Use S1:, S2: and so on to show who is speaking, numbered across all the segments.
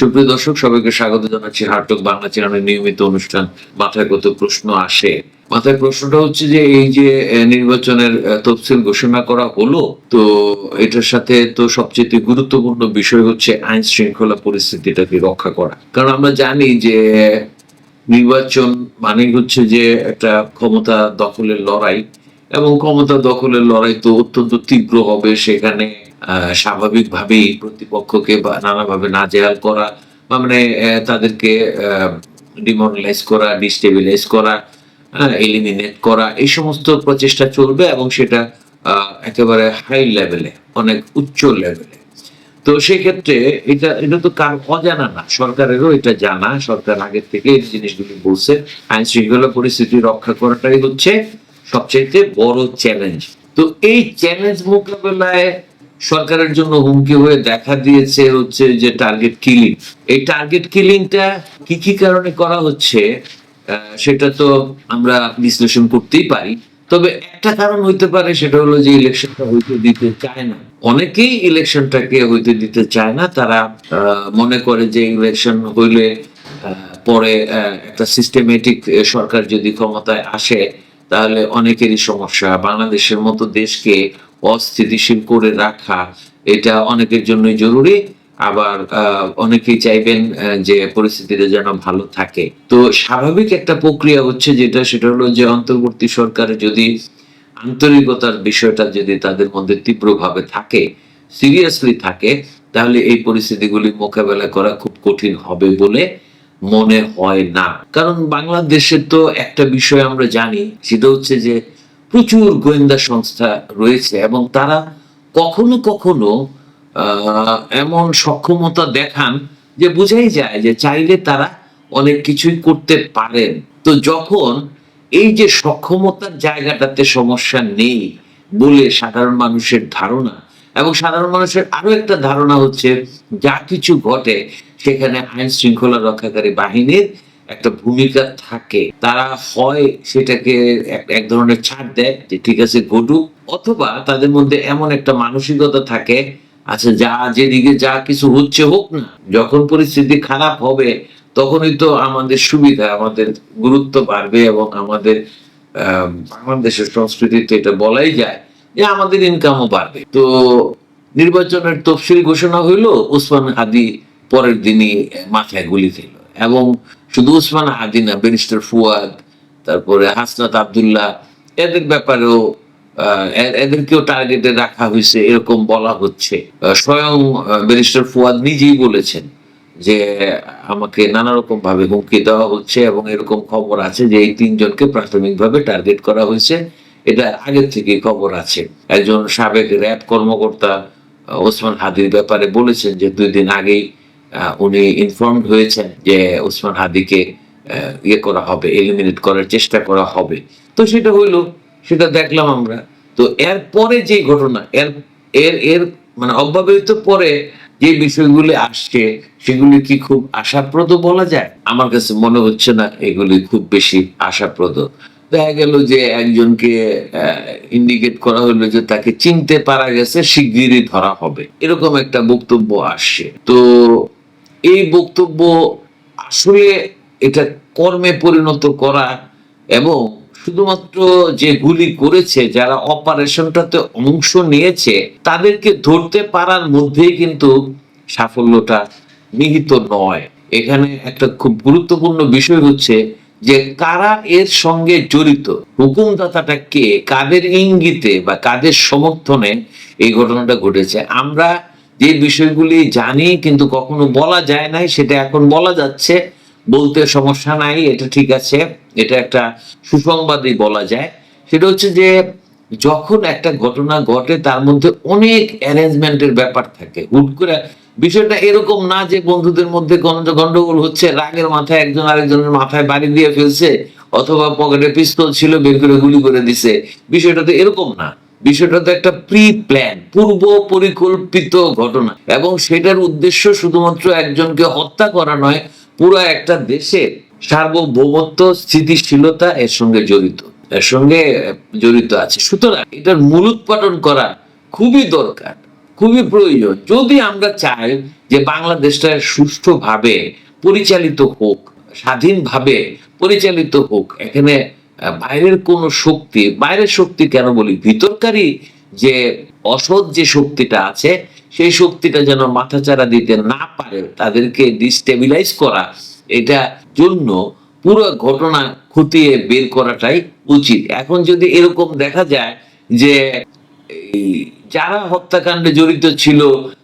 S1: সুপ্রিয় দর্শক, সবাইকে স্বাগত জানাচ্ছি হার্টক বাংলা চ্যানেলের নিয়মিত অনুষ্ঠান মাথায় কত প্রশ্ন আসে। মাথায় প্রশ্নটা হচ্ছে যে, এই যে নির্বাচনের তফসিল ঘোষণা করা হলো, তো এটার সাথে তো সবচেয়ে গুরুত্বপূর্ণ বিষয় হচ্ছে আইন শৃঙ্খলা পরিস্থিতিটাকে রক্ষা করা। কারণ আমরা জানি যে, নির্বাচন মানে হচ্ছে যে, একটা ক্ষমতা দখলের লড়াই, এবং ক্ষমতা দখলের লড়াই তো অত্যন্ত তীব্র হবে সেখানে স্বাভাবিকভাবেই প্রতিপক্ষকে বা নানাভাবে নাজেহাল করা বা মানে তাদেরকে ডিমোরালাইজ করা, ডিস্টেবিলাইজ করা এলিমিনেট করা, এই সমস্ত প্রচেষ্টা চলবে এবং সেটা একেবারে হাই লেভেলে, অনেক উচ্চ লেভেলে। তো সেই ক্ষেত্রে এটা এটা তো কার অজানা না, সরকারেরও এটা জানা, সরকার আগের থেকে এই জিনিসগুলি বলছে আইন শৃঙ্খলা পরিস্থিতি রক্ষা করাটাই হচ্ছে সবচেয়ে বড় চ্যালেঞ্জ তো এই চ্যালেঞ্জ মোকাবেলায় সরকারের জন্য হুমকি হয়ে দেখা দিয়েছে হচ্ছে যে টার্গেট কিলিং এই টার্গেট কিলিংটা কি কি কারণে করা হচ্ছে সেটা তো আমরা বিশ্লেষণ করতেই পারি। তবে একটা কারণ হইতে পারে, সেটা হলো যে ইলেকশনটা হইতে দিতে চায় না। অনেকেই ইলেকশনটাকে হইতে দিতে চায় না। তারা মনে করে যে ইলেকশন হইলে পরে একটা সিস্টেমেটিক সরকার যদি ক্ষমতায় আসে, তাহলে অনেকেরই সমস্যা। বাংলাদেশের মতো দেশকে অস্থিতিশীল করে রাখা, এটা অনেকের জন্যই জরুরি। আবার অনেকেই চাইবেন যে পরিস্থিতিটা যেন ভালো থাকে। তো স্বাভাবিক একটা প্রক্রিয়া হচ্ছে যেটা, সেটা হলো যে অন্তর্বর্তী সরকার যদি আন্তরিকতার বিষয়টা যদি তাদের মধ্যে তীব্রভাবে থাকে, সিরিয়াসলি থাকে, তাহলে এই পরিস্থিতিগুলি মোকাবেলা করা খুব কঠিন হবে বলে মনে হয় না। কারণ বাংলাদেশের তো একটা বিষয় আমরা জানি, সেটা হচ্ছে যে প্রচুর গোয়েন্দা সংস্থা রয়েছে এবং তারা কখনো কখনো এমন সক্ষমতা দেখান যে বোঝাই যায় যে চাইলে তারা অনেক কিছুই করতে পারেন। তো যখন এই যে সক্ষমতার জায়গাটাতে সমস্যা নেই বলে সাধারণ মানুষের ধারণা, এবং সাধারণ মানুষের আরও একটা ধারণা হচ্ছে, যা কিছু ঘটে সেখানে আইন শৃঙ্খলা রক্ষাকারী বাহিনীর একটা ভূমিকা থাকে, তারা হয় সেটাকে এক- ধরনের ছাড় দেয় যে ঠিক আছে ঘটুক, অথবা তাদের মধ্যে এমন একটা মানসিকতা থাকে আচ্ছা যা যেদিকে যা কিছু হচ্ছে হোক না, যখন পরিস্থিতি খারাপ হবে, তখনই তো আমাদের সুবিধা, আমাদের গুরুত্ব বাড়বে এবং আমাদের বাংলাদেশের সংস্কৃতিতে এটা বলাই যায় যে আমাদের ইনকামও বাড়বে। তো নির্বাচনের তফসিল ঘোষণা হইল, ওসমান হাদি পরের দিনই মাথায় গুলি খেল। এবং শুধু ওসমান হাদি না, ব্যারিস্টার ফুয়াদ, তারপরে হাসনাত আবদুল্লাহ, এদের ব্যাপারেও এদেরকেও টার্গেটে রাখা হয়েছে, এরকম বলা হচ্ছে। স্বয়ং ব্যারিস্টার ফুয়াদ নিজেই বলেছেন যে, আমাকে নানা রকম ভাবে হুমকি দেওয়া হচ্ছে এবং এরকম খবর আছে যে, এই তিনজনকে প্রাথমিকভাবে টার্গেট করা হয়েছে। এটা আগের থেকে খবর আছে। একজন সাবেক র্যাব কর্মকর্তা ওসমান হাদির ব্যাপারে বলেছেন যে, দুই দিন আগেই উনি ইনফর্মড হয়েছেন যে ওসমান হাদিকে ইয়ে করা হবে এলিমিনেট করার চেষ্টা করা হবে। তো সেটা হইল, সেটা দেখলাম আমরা। তো এর পরে যে ঘটনা, এর এর এর মানে অব্যবহৃত পরে যে বিষয়গুলি আসছে, সেগুলি কি খুব আশাপ্রদ বলা যায়? আমার কাছে মনে হচ্ছে না এগুলি খুব বেশি আশাপ্রদ। দেখা গেল যে একজনকে ইন্ডিকেট করা হলো যে তাকে চিনতে পারা গেছে, শিগগিরই ধরা হবে। এরকম একটা বক্তব্য আসছে। তো এই বক্তব্য আসলে এটা কর্মে পরিণত করা এবং শুধুমাত্র যে গুলি করেছে, যারা অপারেশনটাতে অংশ নিয়েছে, তাদেরকে ধরতে পারার মধ্যেই কিন্তু সাফল্যটা নিহিত নয়। এখানে একটা খুব গুরুত্বপূর্ণ বিষয় হচ্ছে যে কারা এর সঙ্গে জড়িত, হুকুমদাতাটা কে, কাদের ইঙ্গিতে বা কাদের সমর্থনে এই ঘটনাটা ঘটেছে। আমরা যে বিষয়গুলি জানি কিন্তু কখনো বলা যায় নাই, সেটা এখন বলা যাচ্ছে। বলতে সমস্যা নাই, এটা ঠিক আছে। এটা একটা সুসংবাদই বলা যায়। সেটা হচ্ছে যে, যখন একটা ঘটনা ঘটে, তার মধ্যে অনেক অ্যারেঞ্জমেন্টের ব্যাপার থাকে। হুট করে বিষয়টা এরকম না যে, বন্ধুদের মধ্যে গন্ডগোল হচ্ছে, রাগের মাথায় একজন আরেকজনের মাথায় বাড়ি দিয়ে ফেলছে, অথবা পকেটে পিস্তল ছিল, বের করে গুলি করে দিছে। বিষয়টা তো এরকম না। বিষয়টা তো একটা প্রি প্ল্যান পূর্ব পরিকল্পিত ঘটনা। এবং সেটার উদ্দেশ্য শুধুমাত্র একজনকে হত্যা করা নয়, পুরো একটা দেশের সার্বভৌমত্ব, স্থিতিশীলতা এর সঙ্গে জড়িত, এর সঙ্গে জড়িত আছে। সুতরাং এটার মূলোৎপাটন করা খুবই দরকার, খুবই প্রয়োজন। যদি আমরা চাই যে বাংলাদেশটা সুষ্ঠুভাবে পরিচালিত হোক, স্বাধীনভাবে পরিচালিত হোক, এখানে বাইরের কোন শক্তি, বাইরের শক্তি কেন বলি? ভিতরকারই যে অসৎ যে শক্তিটা আছে, সেই শক্তিটা যেন মাথাচাড়া দিতে না পারে, তাদেরকে ডিস্টেবিলাইজ করা, এটা জন্য পুরো ঘটনা খতিয়ে বের করাটাই উচিত। এখন যদি এরকম দেখা যায় যে যারা হত্যাকাণ্ডে জড়িত ছিল,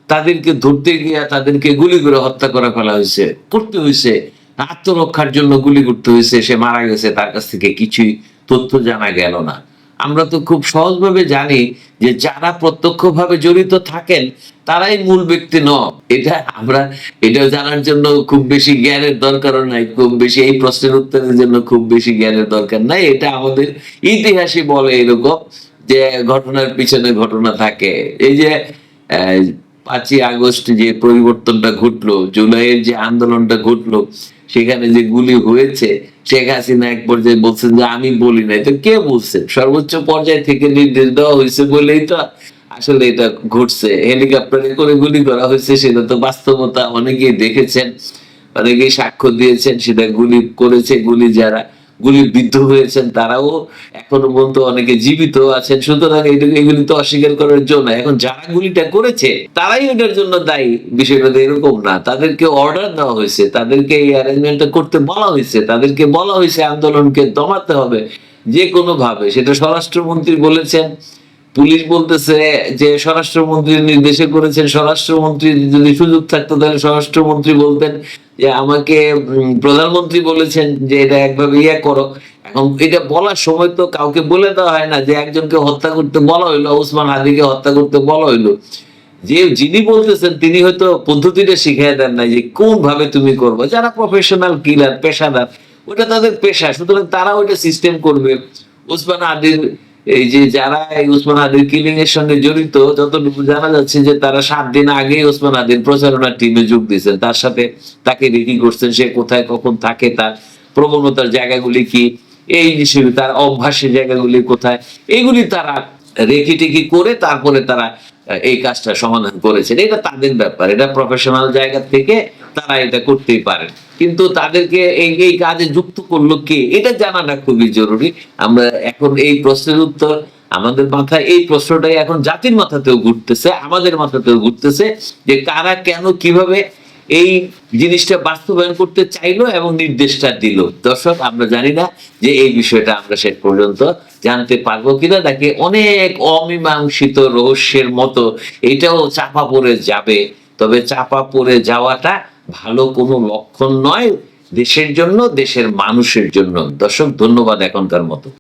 S1: তাদেরকে ধরতে গিয়ে তাদেরকে গুলি করে হত্যা করে ফেলা হয়েছে, করতে হয়েছে আত্মরক্ষার জন্য গুলি করতে হয়েছে, সে মারা গেছে, তার কাছ থেকে কিছুই তথ্য জানা গেল না। আমরা তো খুব সহজভাবে জানি যে যারা প্রত্যক্ষভাবে জড়িত থাকেন, তারাই মূল ব্যক্তি নয় এটা আমরা, এটা জানার জন্য খুব বেশি জ্ঞানের দরকারও নাই, খুব বেশি এই প্রশ্নের উত্তরের জন্য খুব বেশি জ্ঞানের দরকার নাই। এটা আমাদের ইতিহাসই বলে এরকম যে ঘটনার পিছনে ঘটনা থাকে। এই যে পাঁচই আগস্ট যে পরিবর্তনটা ঘটলো, জুলাইয়ের যে আন্দোলনটা ঘটলো সেখানে যে গুলি হয়েছে, শেখ হাসিনা এক পর্যায়ে বলছেন যে, আমি বলি নাই। তো কে বলছে? সর্বোচ্চ পর্যায় থেকে নির্দেশ দেওয়া হয়েছে বলেই তো আসলে এটা ঘটছে। হেলিকপ্টারে করে গুলি করা হয়েছে, সেটা তো বাস্তবতা। অনেকেই দেখেছেন, অনেকেই সাক্ষ্য দিয়েছেন, সেটা গুলি করেছে গুলি যারা। গুলি বিদ্ধ হয়েছেন, তারাও এখনও পর্যন্ত অনেকে জীবিত আছেন। সুতরাং এগুলি তো অস্বীকার করার জন্য। এখন যারা গুলিটা করেছে, তারাই এটার জন্য দায়ী। বিষয়টা এরকম না। তাদেরকে অর্ডার দেওয়া হয়েছে। তাদেরকে এই অ্যারেঞ্জমেন্টটা করতে বলা হয়েছে। তাদেরকে বলা হয়েছে, আন্দোলনকে দমাতে হবে। যে কোনো ভাবে সেটা স্বরাষ্ট্রমন্ত্রী বলেছেন। পুলিশ বলতেছে যে স্বরাষ্ট্রমন্ত্রীর নির্দেশে করেছেন, স্বরাষ্ট্রমন্ত্রী যদি সুযোগ থাকতো তাহলে স্বরাষ্ট্রমন্ত্রী বলতেন যে আমাকে প্রধানমন্ত্রী বলেছেন যে এটা একভাবে ইয়ে করো। এখন এটা বলার সময় তো কাউকে বলে দেওয়া হয় না যে একজনকে হত্যা করতে বলা হইল, ওসমান হাদিকে হত্যা করতে বলা হইল। যে যিনি বলতেছেন তিনি হয়তো পদ্ধতিটা শিখিয়ে দেন না যে কোন ভাবে তুমি করবে। যারা প্রফেশনাল কিলার পেশাদার, ওটা তাদের পেশা, সুতরাং তারা ওইটা সিস্টেম করবে। ওসমান আদির এই যে যারা এই ওসমান আদির কিলিং এর সঙ্গে জড়িত, যতটুকু জানা যাচ্ছে যে তারা সাত দিন আগে উসমান আদির প্রচারণা টিমে যোগ দিয়েছেন। তার সাথে তাকে রেডি করছেন, সে কোথায়, কখন থাকে, তার প্রবণতার জায়গাগুলি কি, এই হিসেবে তার অভ্যাসের জায়গাগুলি কোথায়, এগুলি তারা রেখি টেকি করে তারপরে তারা এই কাজটা সমাধান করেছেন। এটা তাদের ব্যাপার, এটা প্রফেশনাল জায়গা থেকে তারা এটা করতেই পারেন। কিন্তু তাদেরকে এই এই কাজে যুক্ত করল কে? এটা জানাটা খুবই জরুরি। আমরা এখন এই প্রশ্নের উত্তর, আমাদের মাথায় এই প্রশ্নটাই এখন জাতির মাথাতেও ঘুরতেছে, আমাদের মাথাতেও ঘুরতেছে যে কারা কেন, কীভাবে এই জিনিসটা বাস্তবায়ন করতে চাইলো এবং নির্দেশটা দিল। দর্শক, আমরা জানি না যে এই বিষয়টা আমরা শেষ পর্যন্ত জানতে পারব কিনা, নাকি অনেক অমীমাংসিত রহস্যের মতো এটাও চাপা পড়ে যাবে। তবে চাপা পড়ে যাওয়াটা ভালো কোনো লক্ষণ নয় দেশের জন্য, দেশের মানুষের জন্য। দর্শক, ধন্যবাদ এখনকার মতো।